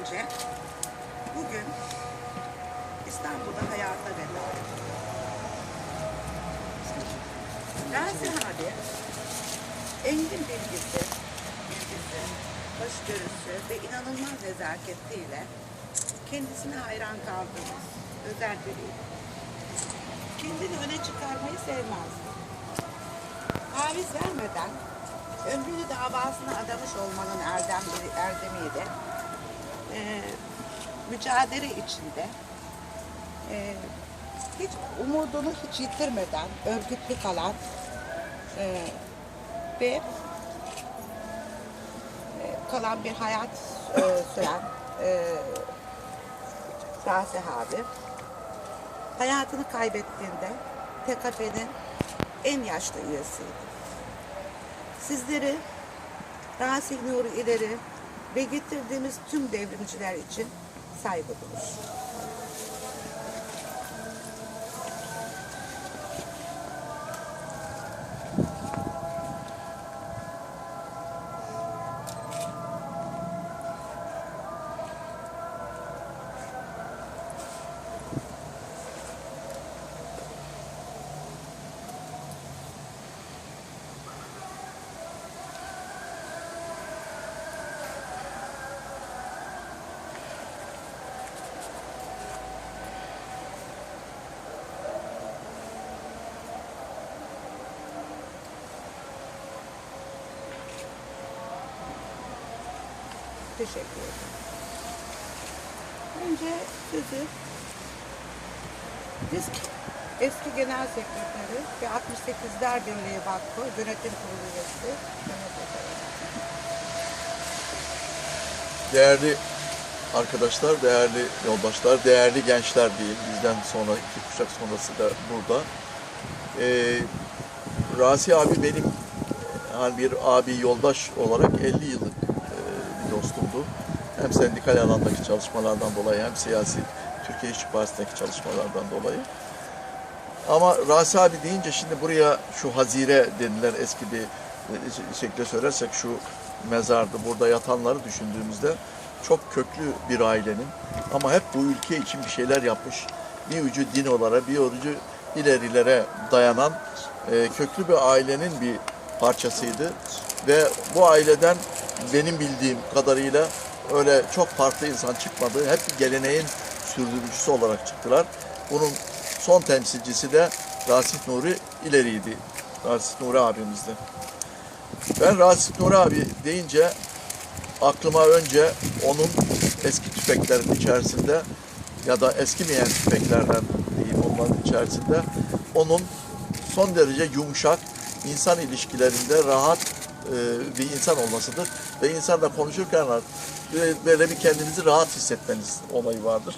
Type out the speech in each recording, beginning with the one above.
önce bugün İstanbul'da hayata veda etti. Razi abi engin bilgisi, bilgisi, hoşgörüsü ve inanılmaz nezaketiyle kendisine hayran kaldığımız özel biriydi. Kendini öne çıkarmayı sevmezdi. Taviz vermeden ömrünü davasına adamış olmanın erdemleri, erdemiyle e, mücadele içinde e, hiç umudunu hiç yitirmeden örgütlü kalan e, ve e, kalan bir hayat e, süren e, Razi abi hayatını kaybettiğinde TKP'nin en yaşlı üyesiydi. Sizleri Razi Nuri ileri ve getirdiğimiz tüm devrimciler için saygı durur. Teşekkür ederim. Önce sözü biz eski genel sekreteri ve 68'ler Birliği Vakfı yönetim kurulu üyesi. Değerli arkadaşlar, değerli yoldaşlar, değerli gençler diyeyim. Bizden sonra iki kuşak sonrası da burada. Ee, Rasi abi benim yani bir abi yoldaş olarak 50 yıllık dostumdu. Hem sendikal alandaki çalışmalardan dolayı hem siyasi Türkiye İşçi Partisi'ndeki çalışmalardan dolayı. Ama Rasi abi deyince şimdi buraya şu hazire denilen eski bir e, şekilde söylersek şu mezardı burada yatanları düşündüğümüzde çok köklü bir ailenin ama hep bu ülke için bir şeyler yapmış. Bir ucu din olarak bir ucu ilerilere dayanan e, köklü bir ailenin bir parçasıydı. Ve bu aileden benim bildiğim kadarıyla öyle çok farklı insan çıkmadı. Hep geleneğin sürdürücüsü olarak çıktılar. Bunun son temsilcisi de Rasif Nuri ileriydi. Rasif Nuri abimizdi. Ben Rasif Nuri abi deyince aklıma önce onun eski tüfeklerin içerisinde ya da eskimeyen tüfeklerden diyeyim onların içerisinde onun son derece yumuşak insan ilişkilerinde rahat e, bir insan olmasıdır. Ve insanla konuşurken böyle- bir kendinizi rahat hissetmeniz olayı vardır.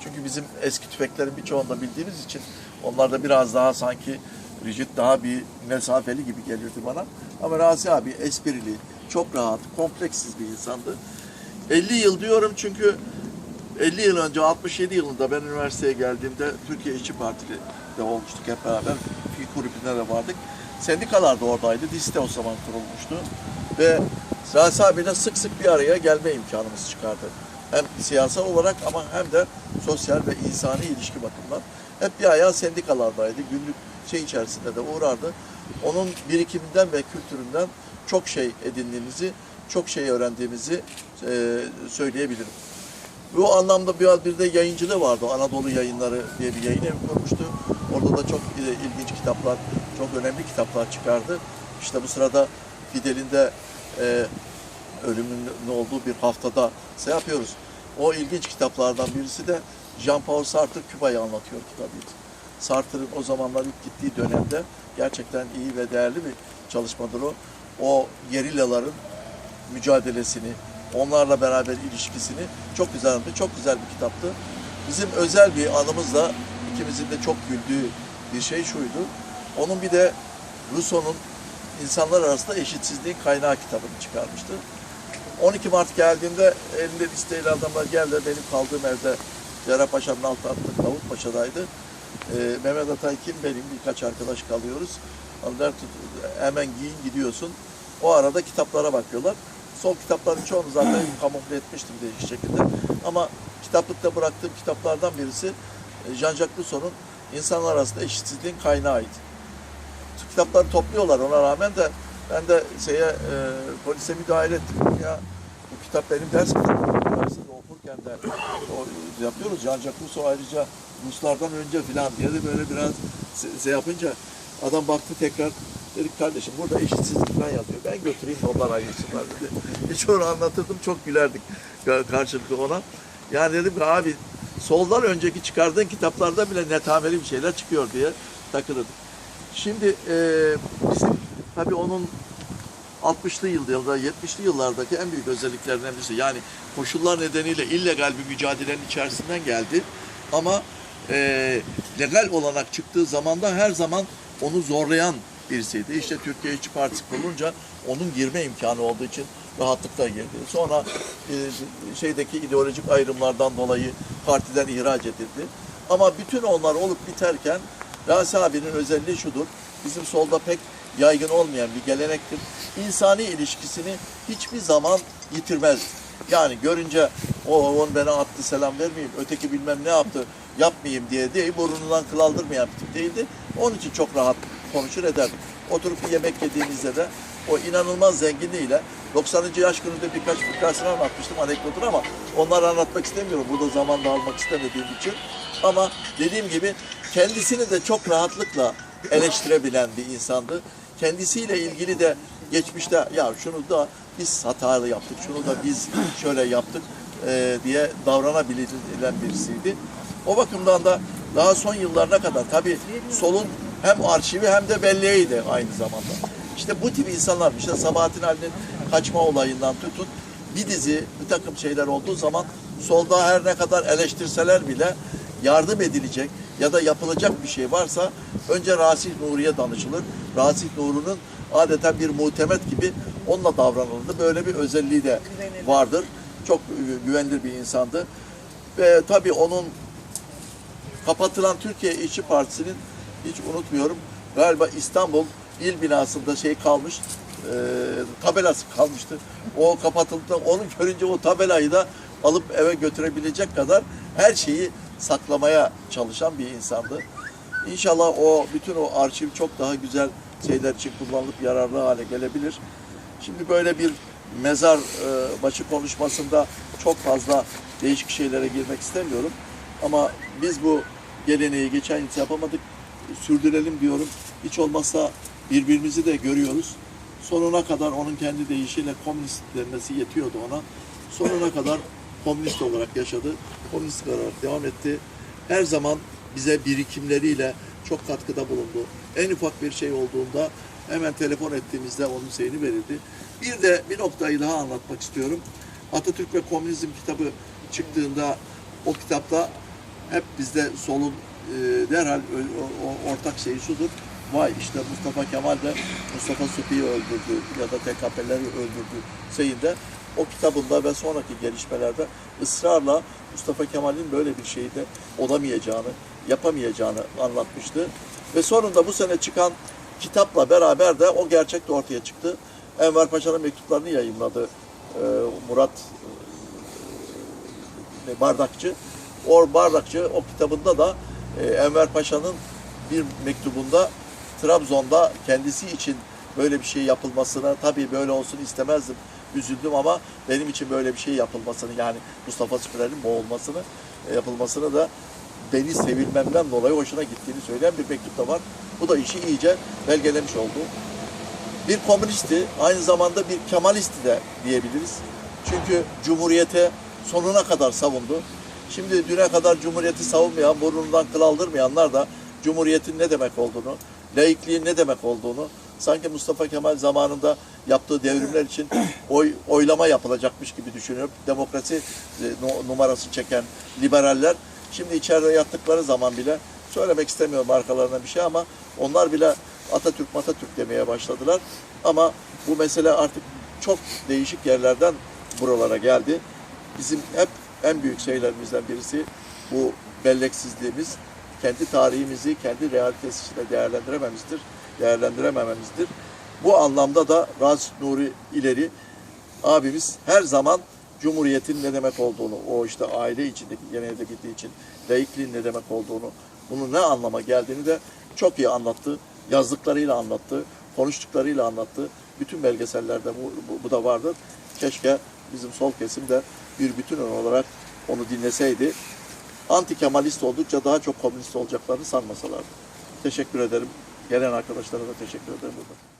Çünkü bizim eski tüfeklerin birçoğunda bildiğimiz için onlar da biraz daha sanki rigid, daha bir mesafeli gibi geliyordu bana. Ama Razi abi esprili, çok rahat, kompleksiz bir insandı. 50 yıl diyorum çünkü 50 yıl önce 67 yılında ben üniversiteye geldiğimde Türkiye İşçi Partisi'de olmuştuk hep beraber. Fikir kulübüne de vardık. Sendikalar da oradaydı. Diste o zaman kurulmuştu. Ve Razi abiyle sık sık bir araya gelme imkanımız çıkardı. Hem siyasal olarak ama hem de sosyal ve insani ilişki bakımından. Hep bir ayağı sendikalardaydı. Günlük şey içerisinde de uğrardı. Onun birikiminden ve kültüründen çok şey edindiğimizi, çok şey öğrendiğimizi e, söyleyebilirim. Bu anlamda bir, bir de yayıncılığı vardı. Anadolu Yayınları diye bir yayın evi kurmuştu. Orada da çok e, ilginç kitaplar, çok önemli kitaplar çıkardı. İşte bu sırada Fidel'in de e, ölümünün olduğu bir haftada şey yapıyoruz. O ilginç kitaplardan birisi de Jean-Paul Sartre Küba'yı anlatıyor kitabıydı. Sartre'ın o zamanlar ilk gittiği dönemde gerçekten iyi ve değerli bir çalışmadır o. O gerillaların mücadelesini, onlarla beraber ilişkisini çok güzel anlattı. Çok güzel bir kitaptı. Bizim özel bir anımızla ikimizin de çok güldüğü bir şey şuydu. Onun bir de Rousseau'nun insanlar arasında eşitsizliğin kaynağı kitabını çıkarmıştı. 12 Mart geldiğimde elinde listeyle adamlar geldi. Benim kaldığım evde Cerrahpaşa'nın alt hattı Davutpaşa'daydı. Ee, Mehmet Atay kim benim birkaç arkadaş kalıyoruz. Onlar hemen giyin gidiyorsun. O arada kitaplara bakıyorlar. Sol kitapların çoğunu zaten kamufle etmiştim değişik şekilde. Ama kitaplıkta bıraktığım kitaplardan birisi e, Jean-Jacques Rousseau'nun İnsanlar arasında eşitsizliğin kaynağıydı. Kitapları topluyorlar ona rağmen de ben de şeye e, polise müdahale ettim. Ya bu kitap benim ders kitabım. Okurken de o, yapıyoruz. Jean-Jacques Rousseau ayrıca Ruslardan önce filan diye de böyle biraz şey yapınca adam baktı tekrar dedik kardeşim burada eşitsizlik falan yazıyor. Ben götüreyim de onlar ayırsınlar dedi. Hiç onu anlatırdım çok gülerdik ka- karşılıklı ona. Yani dedim ki abi soldan önceki çıkardığın kitaplarda bile netameli bir şeyler çıkıyor diye takılırdık. Şimdi e, bizim tabii onun 60'lı yıllarda, 70'li yıllardaki en büyük özelliklerinden birisi. Yani koşullar nedeniyle illegal bir mücadelenin içerisinden geldi. Ama e, legal olarak çıktığı zamanda her zaman onu zorlayan birisiydi. İşte Türkiye İşçi Partisi kurulunca onun girme imkanı olduğu için rahatlıkla girdi. Sonra e, şeydeki ideolojik ayrımlardan dolayı partiden ihraç edildi. Ama bütün onlar olup biterken Rasi abinin özelliği şudur. Bizim solda pek yaygın olmayan bir gelenektir. İnsani ilişkisini hiçbir zaman yitirmez. Yani görünce o on bana attı selam vermeyeyim, öteki bilmem ne yaptı yapmayayım diye diye burnundan kıl aldırmayan bir tip değildi. Onun için çok rahat konuşur eder. Oturup bir yemek yediğimizde de o inanılmaz zenginliğiyle 90. yaş gününde birkaç fıkrasını anlatmıştım anekdotunu ama onları anlatmak istemiyorum. Burada zaman da almak istemediğim için. Ama dediğim gibi kendisini de çok rahatlıkla eleştirebilen bir insandı. Kendisiyle ilgili de geçmişte ya şunu da biz hatalı yaptık, şunu da biz şöyle yaptık e, diye davranabilen birisiydi. O bakımdan da daha son yıllarına kadar tabii solun hem arşivi hem de belleğiydi aynı zamanda. İşte bu tip insanlar işte Sabahattin Ali'nin kaçma olayından tutun bir dizi bir takım şeyler olduğu zaman solda her ne kadar eleştirseler bile yardım edilecek ya da yapılacak bir şey varsa önce Rasih Nuri'ye danışılır. Rasih Nuri'nin adeta bir muhtemet gibi onunla davranıldı. Böyle bir özelliği de vardır. Çok güvenilir bir insandı. Ve tabii onun kapatılan Türkiye İşçi Partisi'nin hiç unutmuyorum. Galiba İstanbul il binasında şey kalmış, e, tabelası kalmıştı. O kapatıldı. Onu görünce o tabelayı da alıp eve götürebilecek kadar her şeyi saklamaya çalışan bir insandı. İnşallah o bütün o arşiv çok daha güzel şeyler için kullanılıp yararlı hale gelebilir. Şimdi böyle bir mezar e, başı konuşmasında çok fazla değişik şeylere girmek istemiyorum. Ama biz bu geleneği geçen yıl yapamadık. Sürdürelim diyorum. Hiç olmazsa birbirimizi de görüyoruz. Sonuna kadar onun kendi deyişiyle komünist denmesi yetiyordu ona. Sonuna kadar komünist olarak yaşadı. Komünist olarak devam etti. Her zaman bize birikimleriyle çok katkıda bulundu. En ufak bir şey olduğunda hemen telefon ettiğimizde onun şeyini verirdi. Bir de bir noktayı daha anlatmak istiyorum. Atatürk ve Komünizm kitabı çıktığında o kitapta hep bizde solun e, derhal o- o- ortak şeyi şudur. Vay işte Mustafa Kemal de Mustafa Supi'yi öldürdü ya da TKP'leri öldürdü şeyinde o kitabında ve sonraki gelişmelerde ısrarla Mustafa Kemal'in böyle bir şeyde olamayacağını, yapamayacağını anlatmıştı. Ve sonunda bu sene çıkan kitapla beraber de o gerçek de ortaya çıktı. Enver Paşa'nın mektuplarını yayınladı e, Murat e, Bardakçı. O Bardakçı o kitabında da e, Enver Paşa'nın bir mektubunda Trabzon'da kendisi için böyle bir şey yapılmasına tabii böyle olsun istemezdim. Üzüldüm ama benim için böyle bir şey yapılmasını yani Mustafa Süperer'in boğulmasını e, yapılmasını da beni sevilmemden dolayı hoşuna gittiğini söyleyen bir mektup da var. Bu da işi iyice belgelemiş oldu. Bir komünisti, aynı zamanda bir Kemalisti de diyebiliriz. Çünkü Cumhuriyete sonuna kadar savundu. Şimdi düne kadar Cumhuriyeti savunmayan, burnundan kıl aldırmayanlar da Cumhuriyetin ne demek olduğunu, laikliğin ne demek olduğunu, sanki Mustafa Kemal zamanında yaptığı devrimler için oy, oylama yapılacakmış gibi düşünüp demokrasi e, nu- numarası çeken liberaller şimdi içeride yattıkları zaman bile söylemek istemiyorum arkalarına bir şey ama onlar bile Atatürk Matatürk demeye başladılar. Ama bu mesele artık çok değişik yerlerden buralara geldi. Bizim hep en büyük şeylerimizden birisi bu belleksizliğimiz, kendi tarihimizi kendi realitesi içinde değerlendirememizdir, değerlendiremememizdir. Bu anlamda da Raz Nuri ileri abimiz her zaman Cumhuriyet'in ne demek olduğunu, o işte aile içindeki genelde gittiği için laikliğin ne demek olduğunu, bunun ne anlama geldiğini de çok iyi anlattı. Yazdıklarıyla anlattı, konuştuklarıyla anlattı. Bütün belgesellerde bu, bu, bu da vardır. Keşke bizim sol kesim de bir bütün olarak onu dinleseydi. Anti Kemalist oldukça daha çok komünist olacaklarını sanmasalardı. Teşekkür ederim. Gelen arkadaşlara da teşekkür ederim burada.